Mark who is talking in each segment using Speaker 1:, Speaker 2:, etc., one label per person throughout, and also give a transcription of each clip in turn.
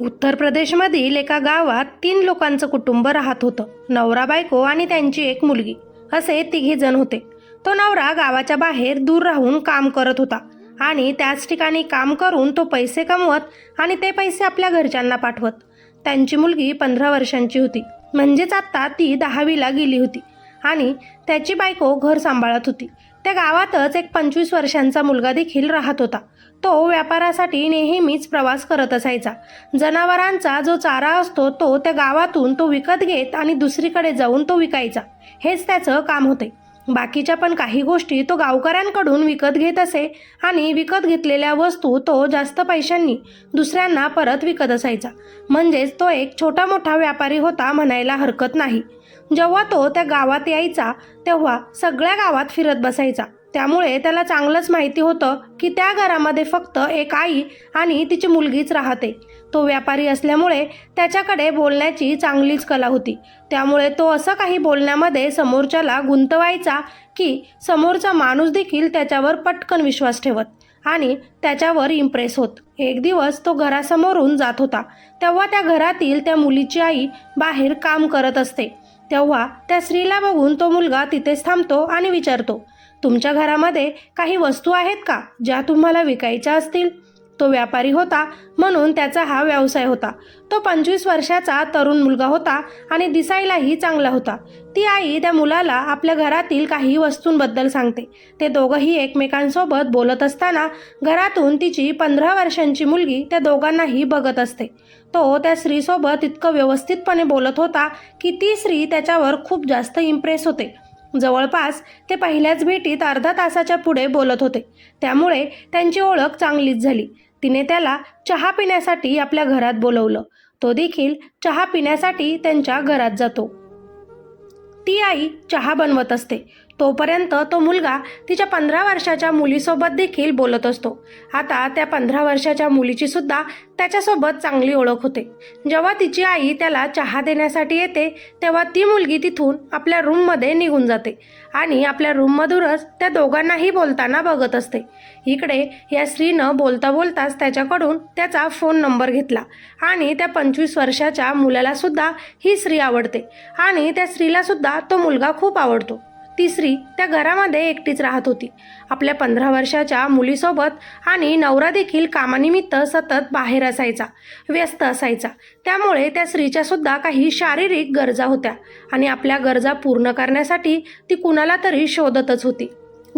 Speaker 1: उत्तर प्रदेशमधील एका गावात तीन लोकांचं कुटुंब राहत होतं. नवरा बायको आणि त्यांची एक मुलगी. असे तिघे जण होते. तो नवरा गावाच्या बाहेर दूर राहून काम करत होता आणि त्याच ठिकाणी काम करून तो पैसे कमवत आणि ते पैसे आपल्या घरच्यांना पाठवत. त्यांची मुलगी पंधरा वर्षांची होती. म्हणजेच आत्ता ती दहावीला गेली होती आणि त्याची बायको घर सांभाळत होती. त्या गावातच एक पंचवीस वर्षांचा मुलगा देखील राहत होता. तो व्यापारासाठी नेहमीच प्रवास करत असायचा. जनावरांचा जो चारा असतो तो त्या गावातून तो विकत घेत आणि दुसरीकडे जाऊन तो विकायचा. हेच त्याचं काम होते. बाकीच्या पण काही गोष्टी तो गावकऱ्यांकडून विकत घेत असे आणि विकत घेतलेल्या वस्तू तो जास्त पैशांनी दुसऱ्यांना परत विकत असायचा. म्हणजेच तो एक छोटा मोठा व्यापारी होता म्हणायला हरकत नाही. जेव्हा तो त्या गावात यायचा तेव्हा सगळ्या गावात फिरत बसायचा. त्यामुळे त्याला चांगलंच माहिती होतं की त्या घरामध्ये फक्त एक आई आणि तिची मुलगीच राहते. तो व्यापारी असल्यामुळे त्याच्याकडे बोलण्याची चांगलीच कला होती. त्यामुळे तो असं काही बोलण्यामध्ये समोरच्याला गुंतवायचा की समोरचा माणूस देखील त्याच्यावर पटकन विश्वास ठेवत आणि त्याच्यावर इम्प्रेस होत. एक दिवस तो घरासमोरून जात होता. तेव्हा त्या घरातील त्या मुलीची आई बाहेर काम करत असते. तेव्हा त्या स्त्रीला बघून तो मुलगा तिथेच थांबतो आणि विचारतो तुमच्या घरामध्ये काही वस्तू आहेत का ज्या तुम्हाला विकायच्या असतील? तो व्यापारी होता म्हणून त्याचा हा व्यवसाय होता. तो पंचवीस वर्षाचा तरुण मुलगा होता आणि दिसायलाही चांगला होता. ती आई त्या मुलाला आपल्या घरातील काही वस्तूंबद्दल सांगते. ते दोघंही एकमेकांसोबत बोलत असताना घरातून तिची पंधरा वर्षांची मुलगी त्या दोघांनाही बघत असते. तो त्या स्त्रीसोबत इतकं व्यवस्थितपणे बोलत होता की ती स्त्री त्याच्यावर खूप जास्त इम्प्रेस होते. जवळपास ते पहिल्याच भेटीत अर्धा तासाच्या पुढे बोलत होते. त्यामुळे त्यांची ओळख चांगलीच झाली. तिने त्याला चहा पिण्यासाठी आपल्या घरात बोलवलं. तो देखील चहा पिण्यासाठी त्यांच्या घरात जातो. ती आई चहा बनवत असते. तोपर्यंत तो मुलगा तिच्या पंधरा वर्षाच्या मुलीसोबत देखील बोलत असतो. आता त्या पंधरा वर्षाच्या मुलीची सुद्धा त्याच्यासोबत चांगली ओळख होते. जेव्हा तिची आई त्याला चहा देण्यासाठी येते तेव्हा ती मुलगी तिथून आपल्या रूममध्ये निघून जाते आणि आपल्या रूममधूनच त्या दोघांनाही बोलताना बघत असते. इकडे या स्त्रीनं बोलता बोलताच त्याच्याकडून त्याचा फोन नंबर घेतला आणि त्या पंचवीस वर्षाच्या मुलाला सुद्धा ही स्त्री आवडते आणि त्या स्त्रीला सुद्धा तो मुलगा खूप आवडतो. तिसरी त्या घरामध्ये एकटीच राहत होती. आपल्या पंधरा वर्षाच्या मुलीसोबत आणि नवरा देखील कामानिमित्त सतत बाहेर असायचा व्यस्त असायचा. त्यामुळे त्या स्त्रीच्या सुद्धा काही शारीरिक गरजा होत्या आणि आपल्या गरजा पूर्ण करण्यासाठी ती कुणाला तरी शोधतच होती.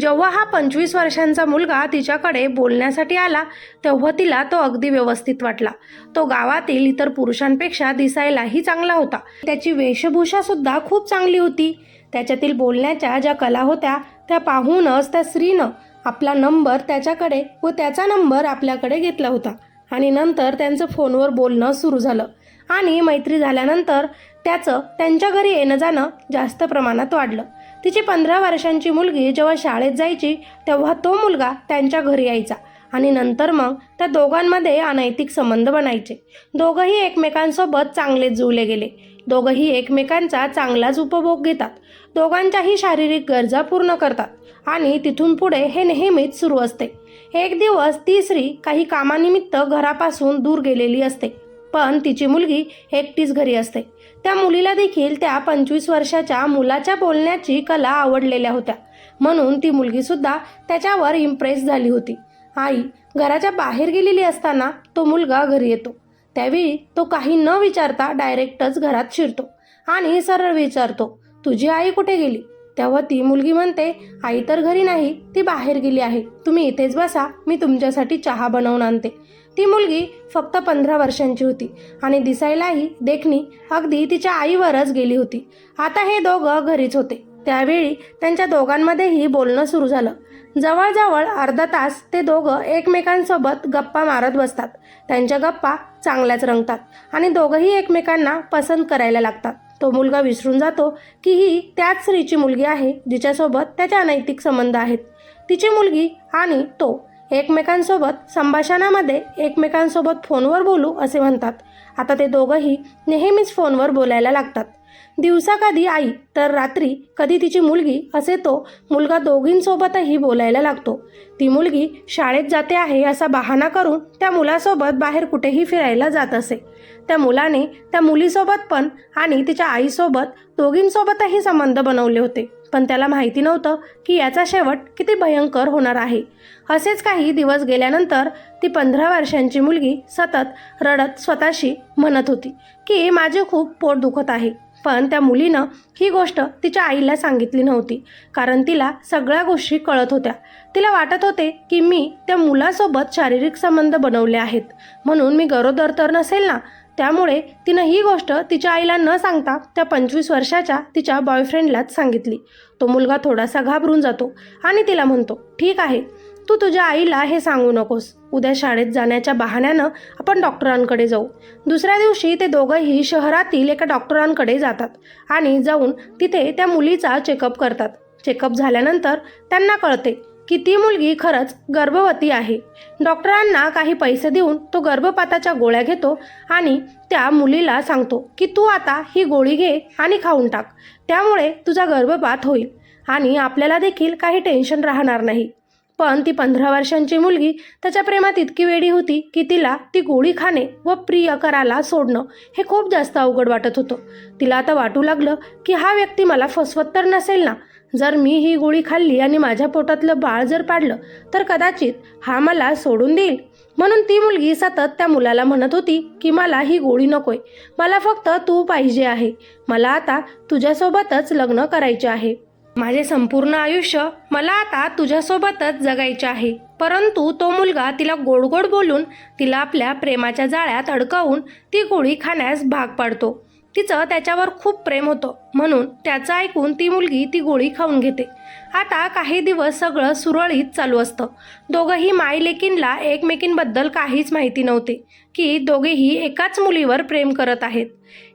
Speaker 1: जेव्हा हा पंचवीस वर्षांचा मुलगा तिच्याकडे बोलण्यासाठी आला तेव्हा तिला तो अगदी व्यवस्थित वाटला. तो गावातील इतर पुरुषांपेक्षा दिसायलाही चांगला होता. त्याची वेशभूषा सुद्धा खूप चांगली होती. त्याच्यातील बोलण्याच्या ज्या कला होत्या त्या पाहूनच त्या स्त्रीनं आपला नंबर त्याच्याकडे व त्याचा नंबर आपल्याकडे घेतला होता. आणि नंतर त्यांचं फोनवर बोलणं सुरू झालं. आणि मैत्री झाल्यानंतर त्याचं त्यांच्या घरी येणं जाणं जास्त प्रमाणात वाढलं. तिची पंधरा वर्षांची मुलगी जेव्हा शाळेत जायची तेव्हा तो मुलगा त्यांच्या घरी यायचा. आणि नंतर मग त्या दोघांमध्ये अनैतिक संबंध बनायचे. दोघंही एकमेकांसोबत चांगलेच जुळले गेले. दोघंही एकमेकांचा चांगलाच उपभोग घेतात. दोघांच्याही शारीरिक गरजा पूर्ण करतात आणि तिथून पुढे हे नेहमीच सुरू असते. एक दिवस ती स्त्री काही कामानिमित्त घरापासून दूर गेलेली असते पण तिची मुलगी एकटीच घरी असते. त्या मुलीला देखील त्या पंचवीस वर्षाच्या मुलाच्या बोलण्याची कला आवडलेल्या होत्या. म्हणून ती मुलगीसुद्धा त्याच्यावर इम्प्रेस झाली होती. आई घराच्या बाहेर गेलेली असताना तो मुलगा घरी येतो. त्यावेळी तो काही न विचारता डायरेक्टच घरात शिरतो आणि सरळ विचारतो तुझी आई कुठे गेली? तेव्हा ती मुलगी म्हणते आई तर घरी नाही ती बाहेर गेली आहे. तुम्ही इथेच बसा मी तुमच्यासाठी चहा बनवून आणते. ती मुलगी फक्त पंधरा वर्षांची होती आणि दिसायलाही देखणी अगदी तिच्या आईवरच गेली होती. आता हे दोघं घरीच होते. त्यावेळी त्यांच्या दोघांमध्येही बोलणं सुरू झालं. जवळजवळ अर्धा तास ते दोघं एकमेकांसोबत गप्पा मारत बसतात. त्यांच्या गप्पा चांगल्याच रंगतात आणि दोघंही एकमेकांना पसंत करायला लागतात. तो मुलगा विसरून जातो की ही त्याच स्त्रीची मुलगी आहे जिच्यासोबत त्याचे अनैतिक संबंध आहेत. तिची मुलगी आणि तो एकमेकांसोबत संभाषणामध्ये एकमेकांसोबत फोनवर बोलू असे म्हणतात. आता ते दोघंही नेहमीच फोनवर बोलायला लागतात. दिवसा कधी आई तर रात्री कधी तिची मुलगी असे तो मुलगा दोघींसोबतही बोलायला लागतो. ती मुलगी शाळेत जाते आहे असा बहाणा करून त्या मुलासोबत बाहेर कुठेही फिरायला जात असे. त्या मुलाने त्या मुलीसोबत पण आणि तिच्या आईसोबत दोघींसोबतही संबंध बनवले होते. पण त्याला माहिती नव्हतं की याचा शेवट किती भयंकर होणार आहे. असेच काही दिवस गेल्यानंतर ती पंधरा वर्षांची मुलगी सतत रडत स्वतःशी म्हणत होती की माझे खूप पोट दुखत आहे. पण त्या मुलीनं ही गोष्ट तिच्या आईला सांगितली नव्हती. कारण तिला सगळ्या गोष्टी कळत होत्या. तिला वाटत होते की मी त्या मुलासोबत शारीरिक संबंध बनवले आहेत. म्हणून मी गरोदर तर नसेल ना? त्यामुळे तिनं ही गोष्ट तिच्या आईला न सांगता त्या पंचवीस वर्षाच्या तिच्या बॉयफ्रेंडलाच सांगितली. तो मुलगा थोडासा घाबरून जातो आणि तिला म्हणतो ठीक आहे तू तुझ्या आईला हे सांगू नकोस. उद्या शाळेत जाण्याच्या बहाण्यानं आपण डॉक्टरांकडे जाऊ. दुसऱ्या दिवशी ते दोघंही शहरातील एका डॉक्टरांकडे जातात आणि जाऊन तिथे त्या मुलीचा चेकअप करतात. चेकअप झाल्यानंतर त्यांना कळते की ती मुलगी खरंच गर्भवती आहे. डॉक्टरांना काही पैसे देऊन तो गर्भपाताच्या गोळ्या घेतो आणि त्या मुलीला सांगतो की तू आता ही गोळी घे आणि खाऊन टाक. त्यामुळे तुझा गर्भपात होईल आणि आपल्याला देखील काही टेन्शन राहणार नाही. पण ती पंधरा वर्षांची मुलगी त्याच्या प्रेमात इतकी वेडी होती की तिला ती गोळी खाणे व प्रियकराला सोडणं हे खूप जास्त अवघड वाटत होतं. तिला आता वाटू लागलं की हा व्यक्ती मला फसवत तर नसेल ना. जर मी ही गोळी खाल्ली आणि माझ्या पोटातलं बाळ जर पाडलं तर कदाचित हा मला सोडून देईल. म्हणून ती मुलगी सतत त्या मुलाला म्हणत होती की मला ही गोळी नकोय. मला फक्त तू पाहिजे आहे. मला आता तुझ्यासोबतच लग्न करायचे आहे. माझे संपूर्ण आयुष्य मला आता तुझ्यासोबतच जगायचे आहे. परंतु तो मुलगा तिला गोड गोड बोलून तिला आपल्या प्रेमाच्या जाळ्यात अडकवून ती गोळी खाण्यास भाग पाडतो. तिचं त्याच्यावर खूप प्रेम होतं. म्हणून त्याचं ऐकून ती मुलगी ती गोळी खाऊन घेते. आता काही दिवस सगळं सुरळीत चालू असतं. दोघंही माईलेकींला एकमेकींबद्दल काहीच माहिती नव्हते की दोघेही एकाच मुलीवर प्रेम करत आहेत.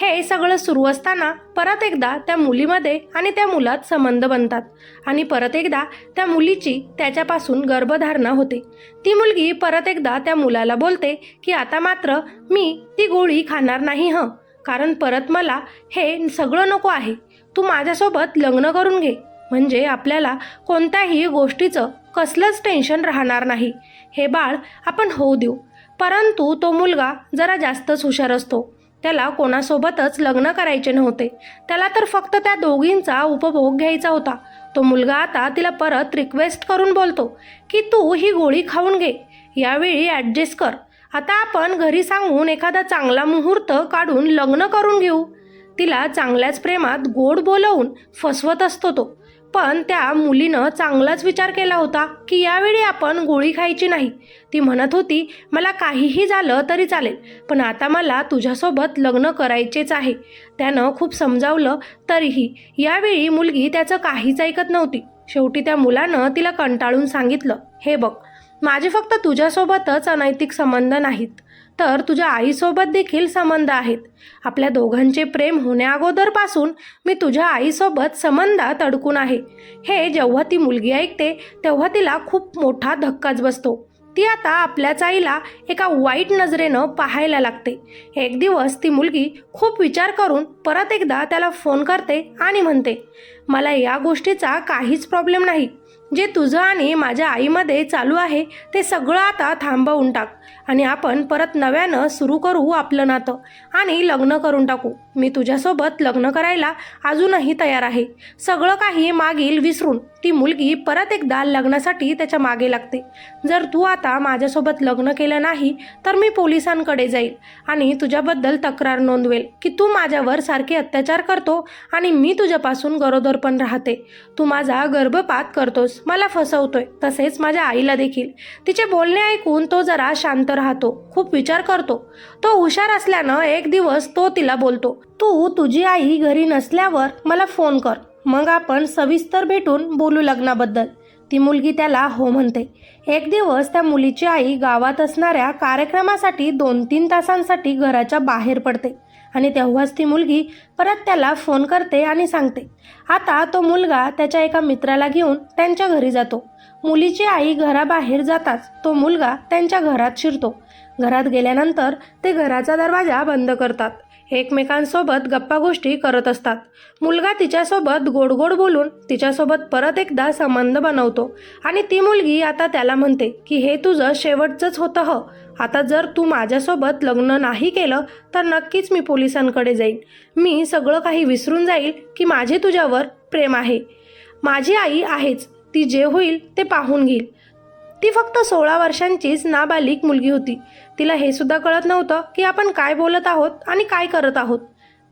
Speaker 1: हे सगळं सुरू असताना परत एकदा त्या मुलीमध्ये आणि त्या मुलात संबंध बनतात आणि परत एकदा त्या मुलीची त्याच्यापासून गर्भधारणा होते. ती मुलगी परत एकदा त्या मुलाला बोलते की आता मात्र मी ती गोळी खाणार नाही हं. कारण परत मला हे सगळं नको आहे. तू माझ्यासोबत लग्न करून घे. म्हणजे आपल्याला कोणत्याही गोष्टीचं कसलंच टेन्शन राहणार नाही. हे बाळ आपण होऊ देऊ. परंतु तो मुलगा जरा जास्तच हुशार असतो. त्याला कोणासोबतच लग्न करायचे नव्हते. त्याला तर फक्त त्या दोघींचा उपभोग घ्यायचा होता. तो मुलगा आता तिला परत रिक्वेस्ट करून बोलतो की तू ही गोळी खाऊन घे. यावेळी ॲडजस्ट कर. आता आपण घरी सांगून एखादा चांगला मुहूर्त काढून लग्न करून घेऊ. तिला चांगल्याच प्रेमात गोड बोलवून फसवत असतो तो. पण त्या मुलीनं चांगलाच विचार केला होता की यावेळी आपण गोळी खायची नाही. ती म्हणत होती मला काहीही झालं तरी चालेल पण आता मला तुझ्यासोबत लग्न करायचेच आहे. त्यानं खूप समजावलं तरीही यावेळी मुलगी त्याचं काहीच ऐकत नव्हती. शेवटी त्या मुलानं तिला कंटाळून सांगितलं हे बघ माझे फक्त तुझ्यासोबतच अनैतिक संबंध नाहीत तर तुझ्या आईसोबत देखील संबंध आहेत. आपल्या दोघांचे प्रेम होण्याअगोदरपासून मी तुझ्या आईसोबत संबंधात अडकून आहे. हे जेव्हा ती मुलगी ऐकते तेव्हा तिला खूप मोठा धक्काच बसतो. ती आता आपल्याच आईला एका वाईट नजरेनं पाहायला लागते. एक दिवस ती मुलगी खूप विचार करून परत एकदा त्याला फोन करते आणि म्हणते मला या गोष्टीचा काहीच प्रॉब्लेम नाही. जे तुझं आणि माझ्या आईमध्ये चालू आहे ते सगळं आता थांबवून टाक आणि आपण परत नव्यानं सुरू करू आपलं नातं आणि लग्न करून टाकू. मी तुझ्यासोबत लग्न करायला अजूनही तयार आहे. सगळं काही मागील विसरून ती मुलगी परत एकदा लग्नासाठी त्याच्यामागे लागते. जर तू आता माझ्यासोबत लग्न केलं नाही तर मी पोलिसांकडे जाईल आणि तुझ्याबद्दल तक्रार नोंदवेल की तू माझ्यावर सारखे अत्याचार करतो आणि मी तुझ्यापासून गरोदर पण राहते. तू माझा गर्भपात करतोस मला फसवतोय तसेच माझ्या आईला देखील. तिचे बोलणे ऐकून तो जरा शांत राहतो खूप विचार करतो. तो हुशार असल्यानं एक दिवस तो तिला बोलतो तू तुझी आई घरी नसल्यावर मला फोन कर. मग आपण सविस्तर भेटून बोलू लग्नाबद्दल. ती मुलगी त्याला हो म्हणते. एक दिवस त्या मुलीची आई गावात असणाऱ्या कार्यक्रमासाठी दोन तीन तासांसाठी घराच्या बाहेर पडते आणि तेव्हाच ती मुलगी परत त्याला फोन करते आणि सांगते. आता तो मुलगा त्याच्या एका मित्राला घेऊन त्यांच्या घरी जातो. मुलीची आई घराबाहेर जाताच तो मुलगा त्यांच्या घरात शिरतो. घरात गेल्यानंतर ते घराचा दरवाजा बंद करतात. एकमेकांसोबत गप्पा गोष्टी करत असतात. मुलगा तिच्यासोबत गोड गोड बोलून तिच्यासोबत परत एकदा संबंध बनवतो. आणि ती मुलगी आता त्याला म्हणते की हे तुझं शेवटचंच होतं ह. आता जर तू माझ्यासोबत लग्न नाही केलं तर नक्कीच मी पोलिसांकडे जाईन. मी सगळं काही विसरून जाईल की माझे तुझ्यावर प्रेम आहे. माझी आई आहेच. ती जे होईल ते पाहून घेईल. ती फक्त सोळा वर्षांचीच नाबालिक मुलगी होती. तिला हे सुद्धा कळत नव्हतं की आपण काय बोलत आहोत आणि काय करत आहोत.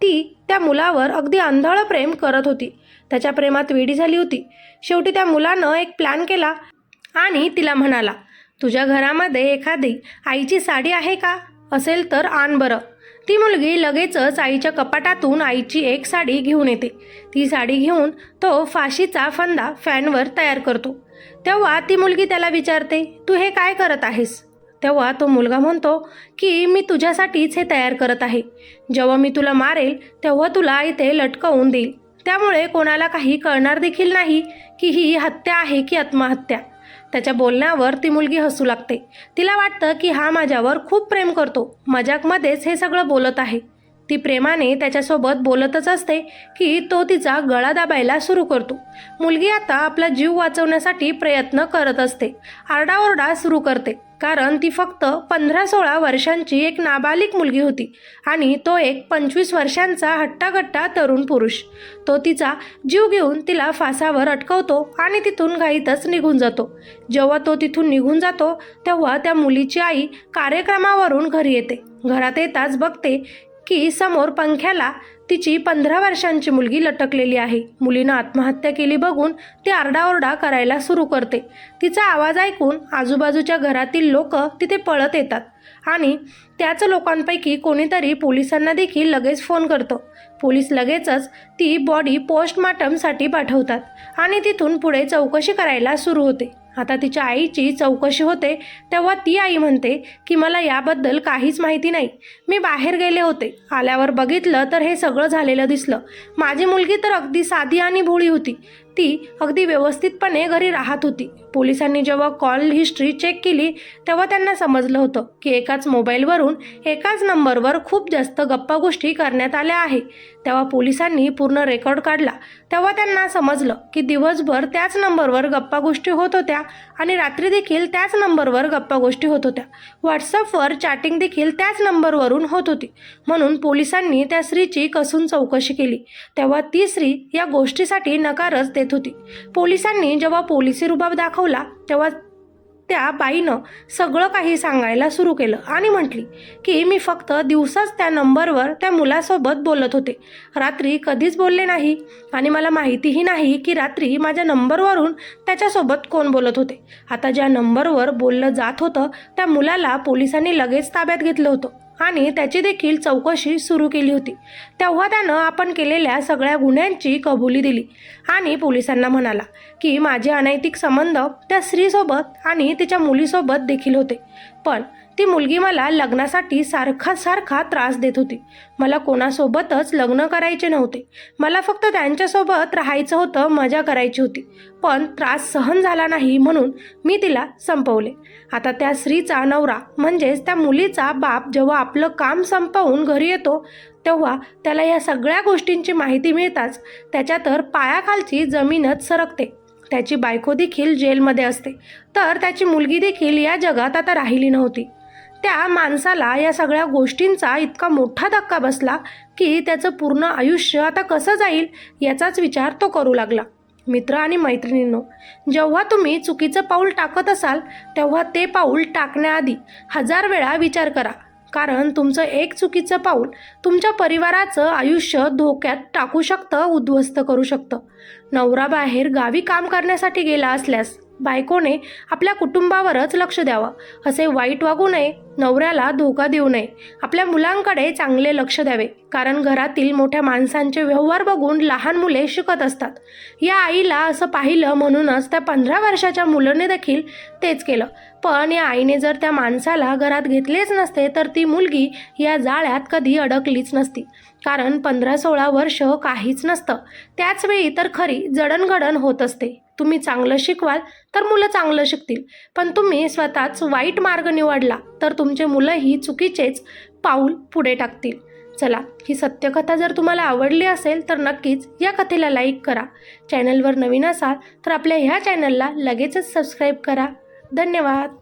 Speaker 1: ती त्या मुलावर अगदी आंधळ प्रेम करत होती. त्याच्या प्रेमात वेडी झाली होती. शेवटी त्या मुलानं एक प्लॅन केला आणि तिला म्हणाला तुझ्या घरामध्ये एखादी आईची साडी आहे का? असेल तर आण बरं. ती मुलगी लगेचच आईच्या कपाटातून आईची एक साडी घेऊन येते. ती साडी घेऊन तो फाशीचा फंदा फॅनवर तयार करतो. तेव्हा ती मुलगी त्याला विचारते तू हे काय करत आहेस? तेव्हा तो मुलगा म्हणतो की मी तुझ्यासाठीच हे तयार करत आहे. जेव्हा मी तुला मारेल तेव्हा तुला इथे लटकवून देईल. त्यामुळे कोणाला काही कळणार देखील नाही की ही हत्या आहे की आत्महत्या. त्याच्या बोलण्यावर ती मुलगी हसू लागते. तिला वाटतं की हा माझ्यावर खूप प्रेम करतो. मजाकमध्येच हे सगळं बोलत आहे. ती प्रेमाने त्याच्यासोबत बोलतच असते की तो तिचा गळा दाबायला सुरू करतो. मुलगी आता आपला जीव वाचवण्यासाठी प्रयत्न करत असते. आरडाओरडा सुरू करते. कारण ती फक्त पंधरा सोळा वर्षांची एक नाबालिक मुलगी होती आणि तो एक पंचवीस वर्षांचा हट्टागट्टा तरुण पुरुष. तो तिचा जीव घेऊन तिला फासावर अटकवतो आणि तिथून घाईतच निघून जातो. जेव्हा तो तिथून निघून जातो तेव्हा त्या मुलीची आई कार्यक्रमावरून घरी येते. घरात येताच बघते की समोर पंख्याला तिची पंधरा वर्षांची मुलगी लटकलेली आहे. मुलीनं आत्महत्या केली बघून ती आरडाओरडा करायला सुरू करते. तिचा आवाज ऐकून आजूबाजूच्या घरातील लोक तिथे पळत येतात आणि त्याच लोकांपैकी कोणीतरी पोलिसांना देखील लगेच फोन करतो. पोलीस लगेचच ती बॉडी पोस्टमार्टमसाठी पाठवतात आणि तिथून पुढे चौकशी करायला सुरू होते. आता तिच्या आईची चौकशी होते तेव्हा ती आई म्हणते की मला याबद्दल काहीच माहिती नाही. मी बाहेर गेले होते. आल्यावर बघितलं तर हे सगळं झालेलं दिसलं. माझी मुलगी तर अगदी साधी आणि भोळी होती. ती अगदी व्यवस्थितपणे घरी राहत होती. पोलिसांनी जेव्हा कॉल हिस्ट्री चेक केली तेव्हा त्यांना समजलं होतं की एकाच मोबाईलवरून एकाच नंबरवर खूप जास्त गप्पा गोष्टी करण्यात आल्या आहे. तेव्हा पोलिसांनी पूर्ण रेकॉर्ड काढला. तेव्हा त्यांना समजलं की दिवसभर त्याच नंबरवर गप्पा गोष्टी होत होत्या आणि रात्री देखील त्याच नंबरवर गप्पा गोष्टी होत होत्या. व्हॉट्सअपवर चॅटिंग देखील त्याच नंबरवरून होत होती. म्हणून पोलिसांनी त्या स्त्रीची कसून चौकशी केली. तेव्हा ती स्त्री या गोष्टीसाठी नकारच देत होती. पोलिसांनी जेव्हा पोलिसी रुबाब दाखवला तेव्हा त्या बाईनं सगळं काही सांगायला सुरू केलं आणि म्हटली की मी फक्त दिवसाच त्या नंबरवर त्या मुलासोबत बोलत होते. रात्री कधीच बोलले नाही आणि मला माहितीही नाही की रात्री माझ्या नंबरवरून त्याच्यासोबत कोण बोलत होते. आता ज्या नंबरवर बोललं जात होतं त्या मुलाला पोलिसांनी लगेच ताब्यात घेतलं होतं. आणि त्याची देखील चौकशी सुरू केली होती. तेव्हा त्यानं आपण केलेल्या सगळ्या गुन्ह्यांची कबुली दिली आणि पोलिसांना म्हणाला की माझे अनैतिक संबंध त्या स्त्रीसोबत आणि तिच्या मुलीसोबत देखील होते. पण ती मुलगी मला लग्नासाठी सारखा सारखा त्रास देत होती. मला कोणासोबतच लग्न करायचे नव्हते. मला फक्त त्यांच्यासोबत राहायचं होतं मजा करायची होती. पण त्रास सहन झाला नाही म्हणून मी तिला संपवले. आता त्या स्त्रीचा नवरा म्हणजेच त्या मुलीचा बाप जेव्हा आपलं काम संपवून घरी येतो तेव्हा त्याला या सगळ्या गोष्टींची माहिती मिळताच त्याच्या तर पायाखालची जमीनच सरकते. त्याची बायको देखील जेलमध्ये असते. तर त्याची मुलगी देखील या जगात आता राहिली नव्हती. त्या माणसाला या सगळ्या गोष्टींचा इतका मोठा धक्का बसला की त्याचं पूर्ण आयुष्य आता कसं जाईल याचाच विचार तो करू लागला. मित्र आणि मैत्रिणींनो जेव्हा तुम्ही चुकीचं पाऊल टाकत असाल तेव्हा ते पाऊल टाकण्याआधी हजार वेळा विचार करा. कारण तुमचं एक चुकीचं पाऊल तुमच्या परिवाराचं आयुष्य धोक्यात टाकू शकतं उद्ध्वस्त करू शकतं. नवरा बाहेर गावी काम करण्यासाठी गेला असल्यास बायकोने आपल्या कुटुंबावरच लक्ष द्यावं. असे वाईट वागू नये नवऱ्याला धोका देऊ नये. आपल्या मुलांकडे चांगले लक्ष द्यावे. कारण घरातील मोठ्या माणसांचे व्यवहार बघून लहान मुले शिकत असतात. या आईला असं पाहिलं म्हणूनच त्या पंधरा वर्षाच्या मुलाने देखील तेच केलं. पण या आईने जर त्या माणसाला घरात घेतलेच नसते तर ती मुलगी या जाळ्यात कधी अडकलीच नसती. कारण पंधरा सोळा वर्ष काहीच नसतं. त्याचवेळी तर खरी जडणघडण होत असते. तुम्ही चांगलं शिकवाल तर मुलं चांगलं शिकतील. पण तुम्ही स्वतःच वाईट मार्ग निवडला तर तुमचे मुलंही चुकीचेच पाऊल पुढे टाकतील. चला ही सत्यकथा जर तुम्हाला आवडली असेल तर नक्कीच या कथेला लाईक करा. चॅनलवर नवीन असाल तर आपल्या ह्या चॅनलला लगेचच सबस्क्राईब करा. धन्यवाद.